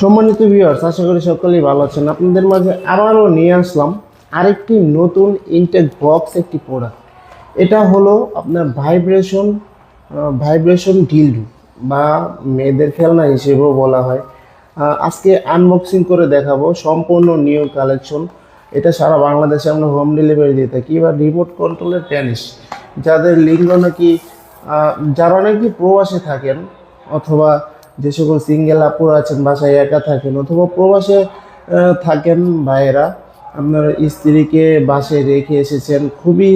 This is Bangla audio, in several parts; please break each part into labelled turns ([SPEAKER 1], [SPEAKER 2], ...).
[SPEAKER 1] সম্মানিত ভিউয়ার্স আশা করি সকলেই ভালো আছেন। আপনাদের মাঝে আবারও নিয়ে আসলাম আরেকটি নতুন ইনটেক বক্স একটি প্রোডাক্ট এটা হলো আপনার ভাইব্রেশন ভাইব্রেশন ডিলডু বা মেয়েদের খেলনা হিসেবেও বলা হয়। আজকে আনবক্সিং করে দেখাবো সম্পূর্ণ নিউ কালেকশন এটা সারা বাংলাদেশে আমরা হোম ডেলিভারি দিয়ে থাকি বা রিমোট কন্ট্রোলের টেনিস যাদের লিঙ্গ নাকি যারা নাকি প্রবাসে থাকেন অথবা যে সকল সিঙ্গেল আপুর আছেন, বাসায় একা থাকেন অথবা প্রবাসে থাকেন ভাইয়েরা, আপনার স্ত্রীকে বাসায় রেখে এসেছেন, খুবই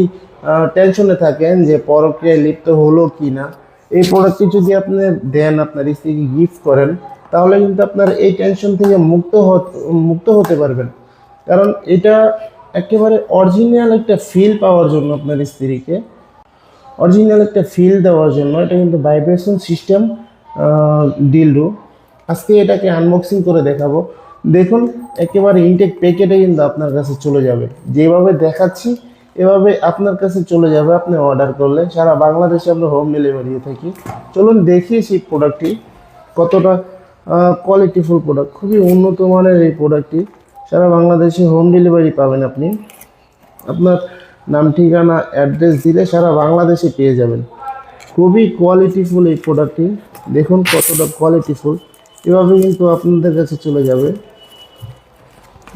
[SPEAKER 1] টেনশনে থাকেন যে পরক্রিয়ায় লিপ্ত হলো কি না এই প্রোডাক্টটি যদি আপনি দেন, আপনার স্ত্রীকে গিফট করেন, তাহলে কিন্তু আপনার এই টেনশন থেকে মুক্ত মুক্ত হতে পারবেন। কারণ এটা একেবারে অরিজিনাল একটা ফিল পাওয়ার জন্য আপনার স্ত্রীকে। অরিজিনাল একটা ফিল দেওয়ার জন্য, এটা কিন্তু ভাইব্রেশন সিস্টেম ডিলডো আজকে এটাকে আনবক্সিং করে দেখাবো। দেখুন, একেবারে ইনটেক প্যাকেটে কিন্তু আপনার কাছে চলে যাবে। যেভাবে দেখাচ্ছি, এভাবে আপনার কাছে চলে যাবে। আপনি অর্ডার করলে সারা বাংলাদেশে আমরা হোম ডেলিভারি থাকি। চলুন দেখিয়ে সেই প্রোডাক্টটি কতটা কোয়ালিটিফুল প্রোডাক্ট খুবই উন্নত মানের এই প্রোডাক্টটি সারা বাংলাদেশে হোম ডেলিভারি পাবেন আপনি। আপনার নাম, ঠিকানা অ্যাড্রেস দিলে সারা বাংলাদেশে পেয়ে যাবেন। খুবই কোয়ালিটিফুল এই প্রোডাক্টটি দেখুন কতটা কোয়ালিটিফুল এভাবে কিন্তু আপনাদের কাছে চলে যাবে।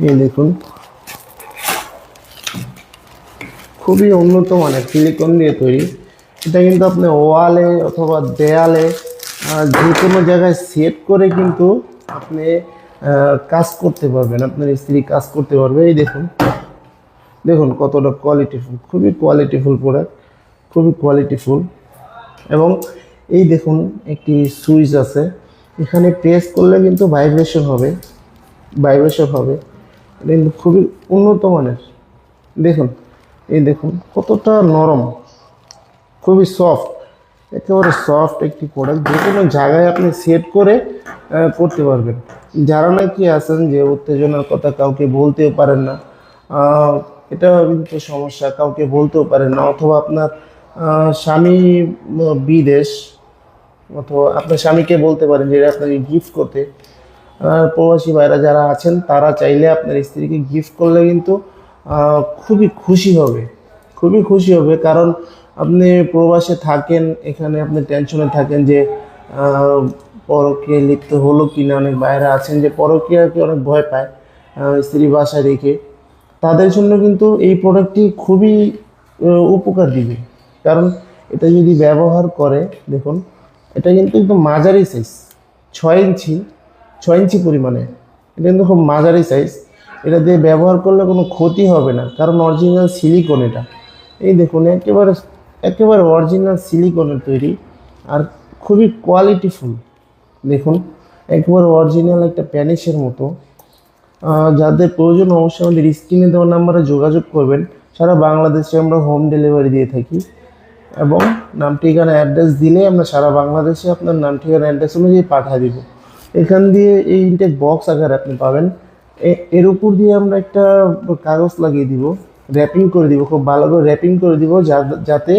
[SPEAKER 1] এই দেখুন। খুবই উন্নত মানের সিলিকন দিয়ে তৈরি। এটা কিন্তু আপনি ওয়ালে অথবা দেয়ালে যে কোনো জায়গায় সেট করে কিন্তু আপনি কাজ করতে পারবেন। আপনার স্ত্রী কাজ করতে পারবে। এই দেখুন। দেখুন কতটা কোয়ালিটিফুল খুবই কোয়ালিটিফুল প্রোডাক্ট খুবই কোয়ালিটিফুল এবং এই দেখুন, একটি সুইচ আছে। এখানে প্রেস করলে কিন্তু ভাইব্রেশন হবে ভাইব্রেশন হবে। কিন্তু খুবই উন্নত মানের। দেখুন, এই দেখুন, কতটা নরম, খুবই সফট একেবারে সফট একটি প্রোডাক্ট যে কোনো জায়গায় আপনি সেট করে করতে পারবেন। যারা নাকি আছেন যে উত্তেজনার কথা কাউকে বলতেও পারেন না এটা কিন্তু সমস্যা, কাউকে বলতেও পারেন না। অথবা আপনার স্বামী বিদেশ অথবা আপনার স্বামীকে বলতে পারেন যে আপনাকে গিফট করতে। প্রবাসী ভাইরা যারা আছেন, তারা চাইলে আপনার স্ত্রীকে গিফট করলে কিন্তু খুবই খুশি হবে। খুবই খুশি হবে কারণ আপনি প্রবাসে থাকেন, এখানে আপনি টেনশনে থাকেন যে পরকীয়ায় লিপ্ত হলো কি না অনেক বাইরে আছেন যে, পরকীয়াকে অনেক ভয় পায় স্ত্রী বাসায় রেখে। তাদের জন্য কিন্তু এই প্রোডাক্টটি খুবই উপকার দিবে। কারণ এটা যদি ব্যবহার করে, দেখুন এটা কিন্তু একদম মাঝারি সাইজ ছয় ইঞ্চি ছয় ইঞ্চি পরিমাণে। এটা কিন্তু খুব মাঝারি সাইজ এটা দিয়ে ব্যবহার করলে কোনো ক্ষতি হবে না, কারণ অরিজিনাল সিলিকন এটা। এই দেখুন, একেবারে একেবারে অরিজিনাল সিলিকনের তৈরি, আর খুবই কোয়ালিটিফুল দেখুন, একেবারে অরিজিনাল একটা প্যানিসের মতো। যাদের প্রয়োজন অবশ্যই আমাদের স্ক্রিনে দেওয়া নাম্বারে যোগাযোগ করবেন। সারা বাংলাদেশে আমরা হোম ডেলিভারি দিয়ে থাকি। এবং নাম ঠিকানা অ্যাড্রেস দিলে আমরা সারা বাংলাদেশে আপনার নাম ঠিকানা অ্যাড্রেস অনুযায়ী পাঠিয়ে দিব। এখান দিয়ে এই ইনটেক বক্স আকারে আপনি পাবেন। এর উপর দিয়ে আমরা একটা কাগজ লাগিয়ে দিব র্যাপিং করে দিব, খুব ভালো করে র্যাপিং করে দিব যাতে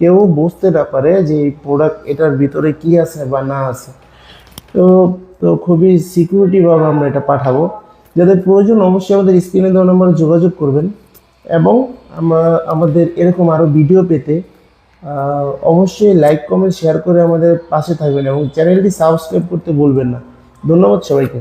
[SPEAKER 1] কেউ বুঝতে না পারে যে এই প্রোডাক্ট এটার ভিতরে কি আছে বা না আছে। তো তো খুবই সিকিউরিটিভাবে আমরা এটা পাঠাবো। যাদের প্রয়োজন অবশ্যই আমাদের স্ক্রিনে দেওয়া নম্বরে যোগাযোগ করবেন। এবং আমরা, আমাদের এরকম আরও ভিডিও পেতে অবশ্যই লাইক কমেন্ট শেয়ার করে আমাদের পাশে থাকবেন এবং চ্যানেলটি সাবস্ক্রাইব করতে ভুলবেন না। ধন্যবাদ সবাইকে।